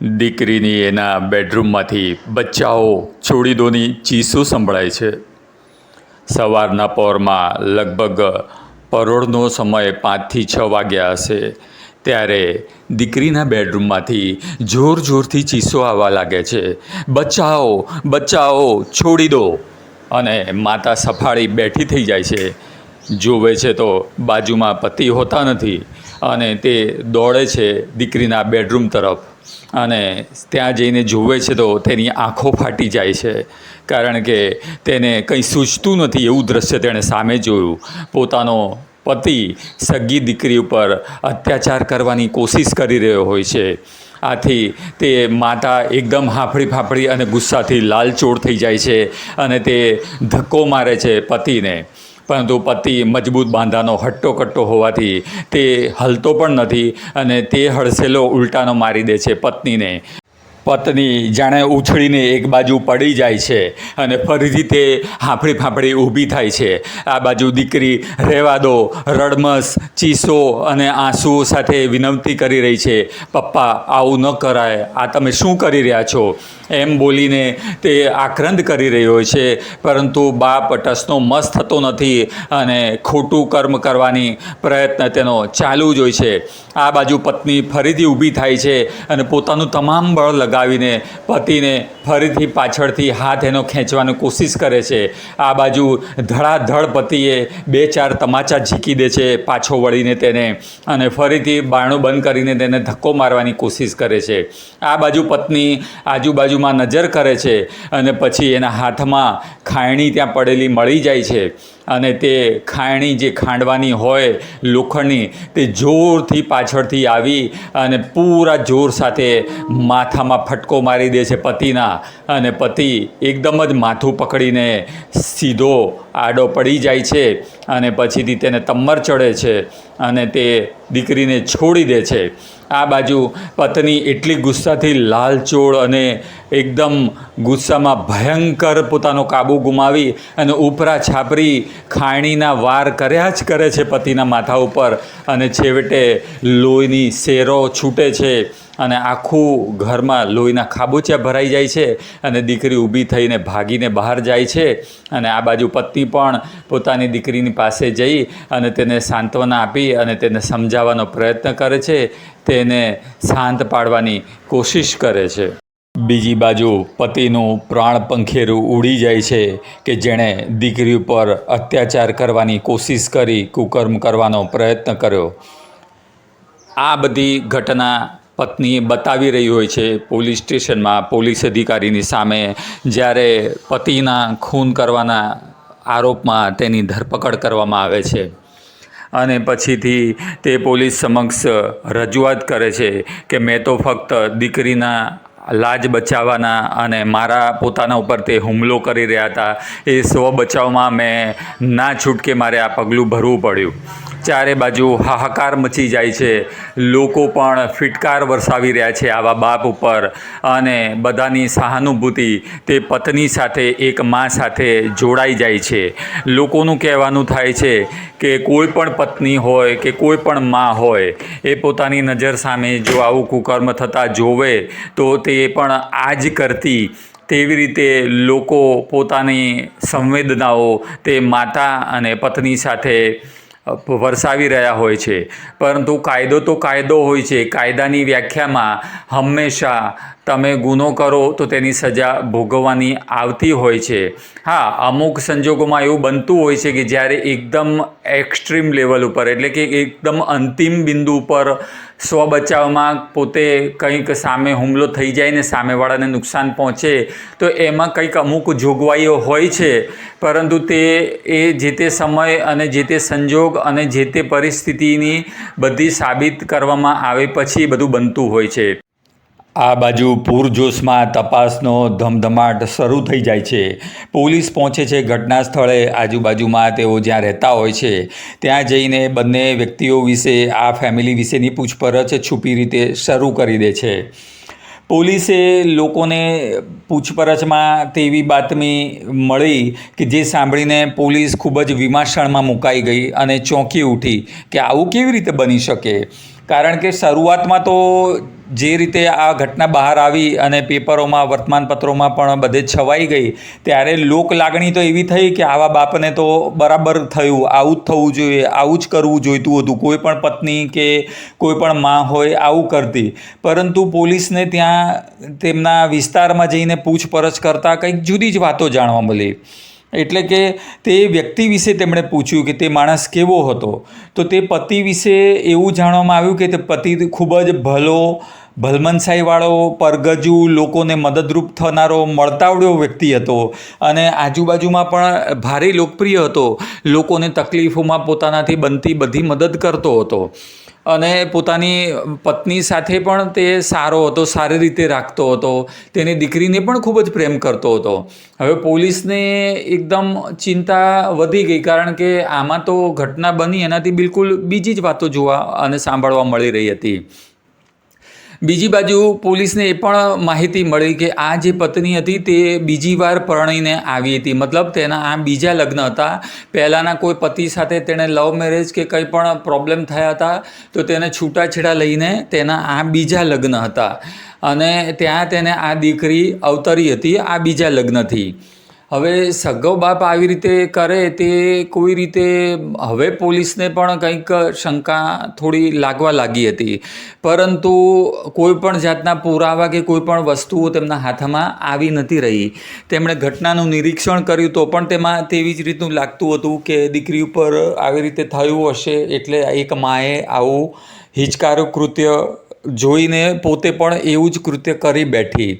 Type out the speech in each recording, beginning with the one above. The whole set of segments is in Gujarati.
દીકરીની એના બેડરૂમમાંથી બચ્ચાઓ છોડીદોની ચીસો સંભળાય છે. સવારના પહોરમાં લગભગ પરોળનો સમય પાંચથી છ વાગ્યા હશે, ત્યારે દીકરીના બેડરૂમમાંથી જોર જોરથી ચીસો આવવા લાગે છે. બચ્ચાઓ બચ્ચાઓ છોડી દો અને માતા સફાળી બેઠી થઈ જાય છે. જોવે છે તો બાજુમાં પતિ હોતા નથી અને તે દોડે છે દીકરીના બેડરૂમ તરફ. અને ત્યાં જઈને જુએ છે તો તેની આંખો ફાટી જાય છે. કારણ કે તેને કંઈ સૂચતું નથી એવું દ્રશ્ય તેણે સામે જોયું. પોતાનો પતિ, સગી દીકરી ઉપર અત્યાચાર કરવાની કોશિશ કરી રહ્યો હોય છે. આથી તે માતા એકદમ હાંફળી ફાંફળી અને ગુસ્સાથી લાલચોળ થઈ જાય છે અને તે ધક્કો મારે છે પતિને. પરંતુ પતિ મજબૂત બાંધાનો હટ્ટો કટ્ટો હોવાથી તે હલતો પણ નથી અને તે હડસેલો ઉલટાનો મારી દે છે પત્નીને. પત્ની જાણે ઉછળીને એક બાજુ પડી જાય છે અને ફરીથી તે હાંફળી ફાંફળી ઊભી થાય છે. આ બાજુ દીકરી રહેવા દો રડમસ, ચીસો અને આંસુઓ સાથે વિનંતી કરી રહી છે, પપ્પા, આવું ન કરાય. આ તમે શું કરી રહ્યા છો? એમ બોલીને તે આક્રંદ કરી રહ્યો છે, પરંતુ બાપ ટસનો મસ્ત થતો નથી અને ખોટું કર્મ કરવાની પ્રયત્ન તેનો ચાલુ જ હોય છે. આ બાજુ પત્ની ફરીથી ઊભી થાય છે અને પોતાનું તમામ બળ લગાવીને પતિને ફરીથી પાછળથી હાથ એનો ખેંચવાની કોશિશ કરે છે. આ બાજુ ધડાધડ પતિએ બે ચાર તમાચા ઝીકી દે છે પાછો વળીને તેને અને ફરીથી બારણું બંધ કરીને તેને ધક્કો મારવાની કોશિશ કરે છે. આ બાજુ પત્ની આજુબાજુમાં નજર કરે છે અને પછી એના હાથમાં ખાયણી ત્યાં પડેલી મળી જાય છે. અને તે ખાયણી જે ખાંડવાની હોય લોખંડની, તે જોરથી પાછળથી આવી અને પૂરા જોર સાથે માથામાં ફટકો મારી દે છે પતિના. અને પતિ એકદમ જ માથું પકડીને સીધો આડો પડી જાય છે અને પછીથી તેને તમ્મર ચડે છે અને તે દીકરીને છોડી દે છે. આ બાજુ પત્ની એટલી ગુસ્સાથી લાલચોળ અને એકદમ ગુસ્સામાં ભયંકર પોતાનો કાબુ ગુમાવી અને ઉપરા છાપરી ખાણીના વાર કર્યા જ કરે છે પતિના માથા ઉપર. અને છેવટે લોહીની શેરો છૂટે છે અને આખું ઘરમાં લોહીના ખાબોચિયા ભરાઈ જાય છે અને દીકરી ઊભી થઈને ભાગીને બહાર જાય છે. અને આ બાજુ પતિ પણ પોતાની દીકરીની પાસે જઈ અને તેને સાંત્વના આપી અને તેને સમજાવવાનો પ્રયત્ન કરે છે. તેને શાંત પાડવાની કોશિશ કરે છે. બીજી બાજુ પતિનું પ્રાણ પંખેરું ઉડી જાય છે કે જેણે દીકરી ઉપર અત્યાચાર કરવાની કોશિશ કરી કુકર્મ કરવાનો પ્રયત્ન કર્યો. આ બધી ઘટના પત્ની બતાવી રહી હોય છે પોલીસ સ્ટેશનમાં. પોલીસ અધિકારીની સામે જ્યારે પતિના ખૂન કરવાના આરોપમાં તેની ધરપકડ કરવામાં આવે છે. અને પછીથી તે પોલીસ સમક્ષ રજૂઆત કરે છે કે મેં તો ફક્ત દીકરીના લાજ બચાવવાના અને મારા પોતાના ઉપર તે હુમલો કરી રહ્યા હતા. એ સ્વ બચાવમાં મેં ના છૂટકે મારે આ પગલું ભરવું પડ્યું. ચારે બાજુ હાહાકાર મચી જાય છે. લોકો પણ ફિટકાર વરસાવી રહ્યા છે આવા બાપ ઉપર. અને બધાની સહાનુભૂતિ તે પત્ની સાથે, એક મા સાથે જોડાઈ જાય છે. લોકોનું કહેવાનું થાય છે કે કોઈ પણ પત્ની હોય કે કોઈ પણ મા હોય, એ પોતાની નજર સામે જો આવું કુકર્મ થતાં જોવે, તો તે પણ આ જ કરતી તેવી રીતે લોકો પોતાની સંવેદનાઓ તે માતા અને પત્ની સાથે વરસાવી રહ્યા હોય છે. પરંતુ કાયદો તો કાયદો હોય છે. કાયદાની વ્યાખ્યામાં હંમેશા તમે ગુનો કરો તો તેની સજા ભોગવવાની આવતી હોય છે. હા, અમુક સંજોગોમાં એવું બનતું હોય છે કે જ્યારે એકદમ એક્સ્ટ્રીમ લેવલ ઉપર, એટલે કે એકદમ અંતિમ બિંદુ ઉપર સ્વ બચાવમાં પોતે કંઈક સામે હુમલો થઈ જાય ને સામેવાળાને નુકસાન પહોંચે, તો એમાં કંઈક અમુક જોગવાઈઓ હોય છે. પરંતુ તે, એ જે તે સમય અને જે તે સંજોગ અને જે તે પરિસ્થિતિની બધી સાબિત કરવામાં આવે પછી બધું બનતું હોય છે. આ બાજુ પૂરજોશમાં તપાસનો ધમધમાટ શરૂ થઈ જાય છે. પોલીસ પહોંચે છે ઘટના સ્થળે. આજુબાજુમાં તેઓ જ્યાં રહેતા હોય છે, ત્યાં જઈને બંને વ્યક્તિઓ વિશે, આ ફેમિલી વિશેની પૂછપરછ છુપી રીતે શરૂ કરી દે છે. પોલીસે લોકોને પૂછપરછમાં તેવી બાતમી મળી કે જે સાંભળીને પોલીસ ખૂબ જ વિમાશણમાં મુકાઈ ગઈ અને ચોંકી ઉઠી કે આવું કેવી રીતે બની શકે? કારણ કે શરૂઆતમાં તો જે રીતે આ ઘટના બહાર આવી અને પેપરોમાં, વર્તમાનપત્રોમાં પણ બધે છવાઈ ગઈ, ત્યારે લોક લાગણી તો એવી થઈ કે આવા બાપને તો બરાબર થયું, આવું જ થવું જોઈએ, આવું જ કરવું જોઈતું હતું. કોઈ પણ પત્ની કે કોઈ પણ માં હોય આવું કરતી. પરંતુ પોલીસને ત્યાં તેમના વિસ્તારમાં જઈને પૂછપરછ કરતાં કંઈક જુદી જ વાતો જાણવા મળી. એટલે કે તે વ્યક્તિ વિશે તેમણે પૂછ્યું કે તે માણસ કેવો હતો, તો તે પતિ વિશે એવું જાણવામાં આવ્યું કે તે પતિ ખૂબ જ ભલો, ભલમનસાઈવાળો, પરગજુ, લોકોને મદદરૂપ થનારો, મળતાવડ્યો વ્યક્તિ હતો અને આજુબાજુમાં પણ ભારે લોકપ્રિય હતો. લોકોને તકલીફોમાં પોતાનાથી બનતી બધી મદદ કરતો હતો. અને પોતાની પત્ની સાથે પણ તે સારો હતો, સારી રીતે રાખતો હતો. તેની દીકરીને પણ ખૂબ જ પ્રેમ કરતો હતો. હવે પોલીસને એકદમ ચિંતા વધી ગઈ કારણ કે આમાં તો ઘટના બની એનાથી બિલકુલ બીજી જ વાતો જોવા અને સાંભળવા મળી રહી હતી. બીજી બાજુ પોલીસને એ પણ માહિતી મળી કે આ જે પત્ની હતી તે બીજી વાર પરણીને આવી હતી. મતલબ તેના આ બીજા લગ્ન હતા. પહેલાંના કોઈ પતિ સાથે તેણે લવ મેરેજ કે કંઈ પણ પ્રોબ્લેમ થયા હતા, તો તેને છૂટાછેડા લઈને તેના આ બીજા લગ્ન હતા. અને ત્યાં તેને આ દીકરી અવતરી હતી, આ બીજા લગ્નથી. હવે સગો બાપ આવી રીતે કરે તે કોઈ રીતે હવે પોલીસને પણ કંઈક શંકા થોડી લાગવા લાગી હતી. પરંતુ કોઈ પણ જાતના પુરાવા કે કોઈ પણ વસ્તુઓ તેમના હાથમાં આવી નથી રહી. તેમણે ઘટનાનું નિરીક્ષણ કર્યું તો પણ તેમાં તેવી જ રીતનું લાગતું હતું કે દીકરી ઉપર આવી રીતે થયું હશે એટલે એક માએ આવું હિચકારું કૃત્ય જોઈને પોતે પણ એવું જ કૃત્ય કરી બેઠી.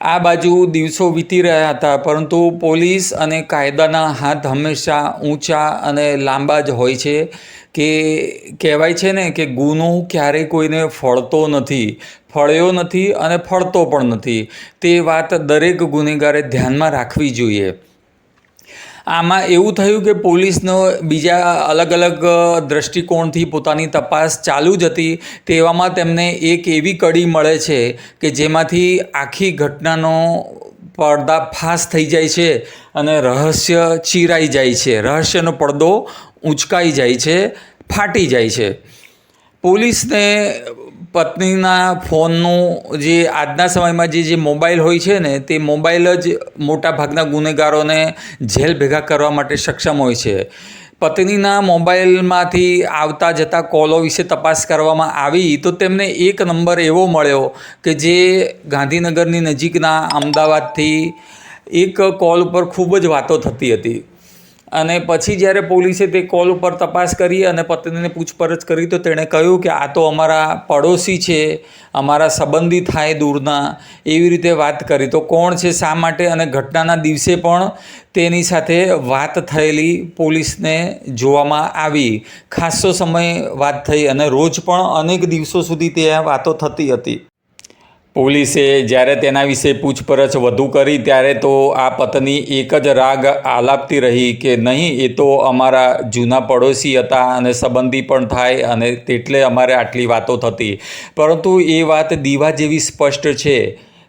આ બાજુ દિવસો વીતી રહ્યા હતા, પરંતુ પોલીસ અને કાયદાના હાથ હંમેશા ઊંચા અને લાંબા જ હોય છે કે કહેવાય છે ને કે ગુનો ક્યારેય કોઈને ફળતો નથી, ફળ્યો નથી અને ફળતો પણ નથી. તે વાત દરેક ગુનેગારે ધ્યાનમાં રાખવી જોઈએ. આમાં એવું થયું કે પોલીસનો બીજા અલગ અલગ દ્રષ્ટિકોણથી પોતાની તપાસ ચાલુ જ હતી. તેવામાં તેમને એક એવી કડી મળે છે કે જેમાંથી આખી ઘટનાનો પર્દાફાશ થઈ જાય છે અને રહસ્ય ચીરાઈ જાય છે. રહસ્યનો પડદો ઊંચકાઈ જાય છે, ફાટી જાય છે. પોલીસને પત્નીના ફોનનું જે આજના સમયમાં જે જે મોબાઈલ હોય છે ને, તે મોબાઈલ જ મોટા ભાગના ગુનેગારોને જેલ ભેગા કરવા માટે સક્ષમ હોય છે. પત્નીના મોબાઈલમાંથી આવતા જતા કોલો વિશે તપાસ કરવામાં આવી તો તેમને એક નંબર એવો મળ્યો કે જે ગાંધીનગરની નજીકના અમદાવાદથી એક કોલ ઉપર ખૂબ જ વાતો થતી હતી. અને પછી જ્યારે પોલીસે તે કોલ ઉપર તપાસ કરી અને પત્નીને પૂછપરછ કરી, તો તેણે કહ્યું કે આ તો અમારા પડોશી છે, અમારા સંબંધી થાય દૂરના, એવી રીતે વાત કરી. તો કોણ છે, શા માટે? અને ઘટનાના દિવસે પણ તેની સાથે વાત થયેલી પોલીસને જોવામાં આવી. ખાસ્સો સમય વાત થઈ અને રોજ પણ અનેક દિવસો સુધી તે વાતો થતી હતી. પોલીસે જ્યારે તેના વિશે પૂછપરછ વધુ કરી, ત્યારે તો આ પત્ની એક જ રાગ આલાપતી રહી કે નહીં, એ તો અમારા જૂના પડોશી હતા અને સંબંધી પણ થાય અને તેટલે અમારે આટલી વાતો થતી. પરંતુ એ વાત દીવા જેવી સ્પષ્ટ છે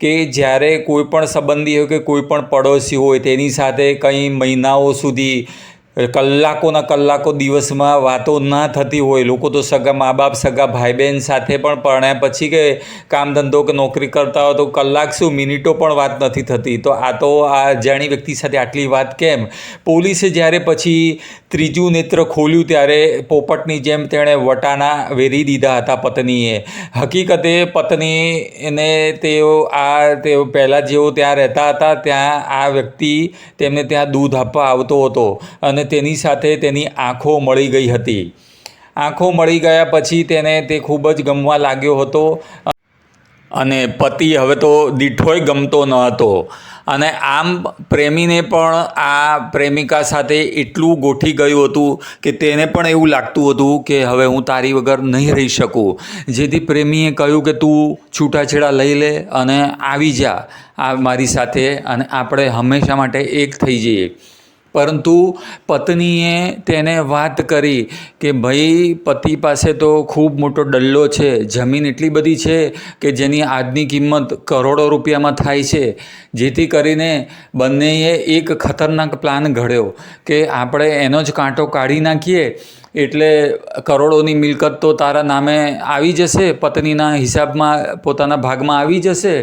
કે જ્યારે કોઈ પણ સંબંધી હોય કે કોઈ પણ પડોશી હોય, તેની સાથે કંઈ મહિનાઓ સુધી કલાકોના કલાકો દિવસમાં વાતો ના થતી હોય. લોકો તો સગા મા બાપ સગા ભાઈ બહેન સાથે પણ પરણ્યા પછી કે કામ ધંધો કે નોકરી કરતા હોય તો કલાક શું મિનિટો પણ વાત નથી થતી. તો આ તો આ જાણી વ્યક્તિ સાથે આટલી વાત કેમ? પોલીસે જ્યારે પછી ત્રીજું નેત્ર ખોલ્યું ત્યારે પોપટની જેમ તેણે વટાણા વેરી દીધા હતા પત્નીએ. હકીકતે પત્નીને તેઓ આ તેઓ પહેલાં જેઓ ત્યાં રહેતા હતા, ત્યાં આ વ્યક્તિ તેમને ત્યાં દૂધ આપવા આવતો હતો અને તેની સાથે તેની આંખો મળી ગઈ હતી. આંખો મળી ગયા પછી તેને તે ખૂબ જ ગમવા લાગ્યો હતો અને પતિ હવે તો દીઠોય ગમતો ન હતો. અને આમ પ્રેમીને પણ આ પ્રેમિકા સાથે એટલું ગોઠી ગયું હતું કે તેને પણ એવું લાગતું હતું કે હવે હું તારી વગર નહીં રહી શકું. જેથી પ્રેમીએ કહ્યું કે તું છૂટાછેડા લઈ લે અને આવી જા આ મારી સાથે અને આપણે હંમેશા માટે એક થઈ જઈએ. પરંતુ પત્નીએ તેને વાત કરી કે ભાઈ, પતિ પાસે તો ખૂબ મોટો ડલ્લો છે, જમીન એટલી બધી છે કે જેની આજની કિંમત કરોડો રૂપિયામાં થાય છે. જેથી કરીને બંનેએ એક ખતરનાક પ્લાન ઘડ્યો કે આપણે એનો જ કાંટો કાઢી નાખીએ. એટલે કરોડોની મિલકત તો તારા નામે આવી જશે, પત્નીના હિસાબમાં, પોતાના ભાગમાં આવી જશે.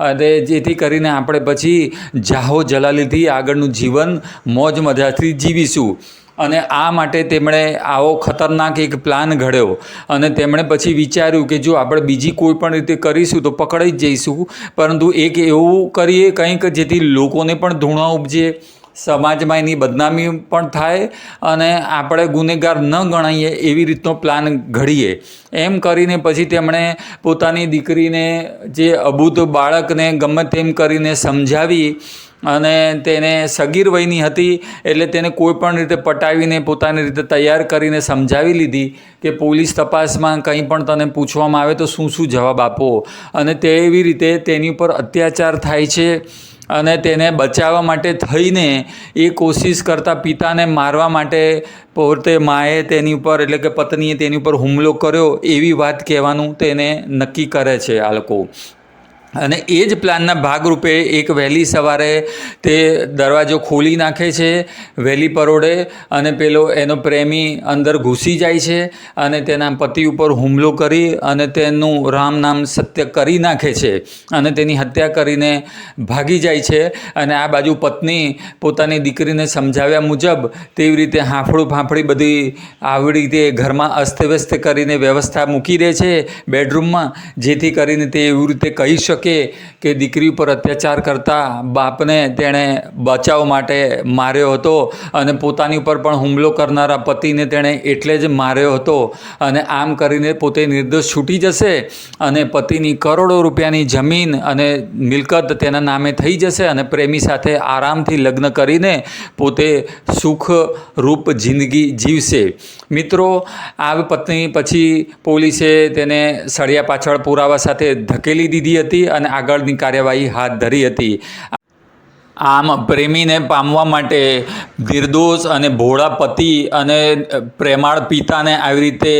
અને જેથી કરીને આપણે પછી જાહો જલાલીથી આગળનું જીવન મોજ મજાથી જીવીશું. અને આ માટે તેમણે આવો ખતરનાક એક પ્લાન ઘડ્યો. અને તેમણે પછી વિચાર્યું કે જો આપણે બીજી કોઈ પણ રીતે કરીશું તો પકડાઈ જ જઈશું. પરંતુ એક એવું કરીએ કંઈક જેથી લોકોને પણ ધૂણા ઉપજે. સમાજમાં એની બદનામી પણ થાય અને આપણે ગુનેગાર ન ગણાઈએ એવી રીતનો પ્લાન ઘડીએ. એમ કરીને પછી તેમણે પોતાની દીકરીને જે અબૂત બાળકને ગમે તેમ કરીને સમજાવી અને તેને સગીર વયની હતી એટલે તેને કોઈ પણ રીતે પટાવીને પોતાની રીતે તૈયાર કરીને સમજાવી લીધી કે પોલીસ તપાસમાં કંઈ પણ તને પૂછવામાં આવે તો શું શું જવાબ આપો. અને તેવી રીતે તેની ઉપર અત્યાચાર થાય છે. અને તેને બચાવવા માટે થઈને એ કોશિશ કરતા પિતાને મારવા માટે પોતે માએ તેની ઉપર, એટલે કે પત્નીએ તેની ઉપર હુમલો કર્યો એવી વાત કહેવાનું તેને નક્કી કરે છે આ લોકો. અને એ જ પ્લાનના ભાગરૂપે એક વહેલી સવારે તે દરવાજો ખોલી નાખે છે, વહેલી પરોડે અને પેલો એનો પ્રેમી અંદર ઘૂસી જાય છે અને તેના પતિ ઉપર હુમલો કરી અને તેનું રામ નામ સત્ય કરી નાખે છે અને તેની હત્યા કરીને ભાગી જાય છે અને આ બાજુ પત્ની પોતાની દીકરીને સમજાવ્યા મુજબ તેવી રીતે હાંફળું ફાંફળી બધી આવી રીતે ઘરમાં અસ્તવ્યસ્ત કરીને વ્યવસ્થા મૂકી દે છે બેડરૂમમાં, જેથી કરીને તે એવી રીતે કહી શકે કે દીકરી ઉપર અત્યાચાર કરતા બાપને તેણે બચાવ માટે માર્યો હતો અને પોતાની ઉપર પણ હુમલો કરનારા પતિને તેણે એટલે જ માર્યો હતો. અને આમ કરીને પોતે નિર્દોષ છૂટી જશે અને પતિની કરોડો રૂપિયાની જમીન અને મિલકત તેના નામે થઈ જશે અને પ્રેમી સાથે આરામથી લગ્ન કરીને પોતે સુખરૂપ જિંદગી જીવશે. મિત્રો આ પત્ની પછી પોલીસે તેને સળિયા પાછળ પુરાવા સાથે ધકેલી દીધી હતી અને આગળની કાર્યવાહી હાથ ધરી હતી. આમ પ્રેમીને પામવા માટે નિર્દોષ અને ભોળા પતિ અને પ્રેમાળ પિતાને આવી રીતે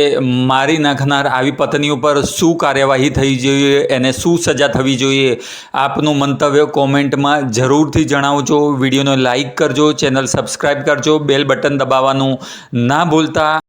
મારી નાખનાર આવી પત્ની ઉપર શું કાર્યવાહી થઈ જોઈએ, એને શું સજા થવી જોઈએ, આપનું મંતવ્ય કોમેન્ટમાં જરૂરથી જણાવજો. વિડીયોને લાઇક કરજો, ચેનલ સબસ્ક્રાઈબ કરજો, બેલ બટન દબાવવાનું ના ભૂલતા.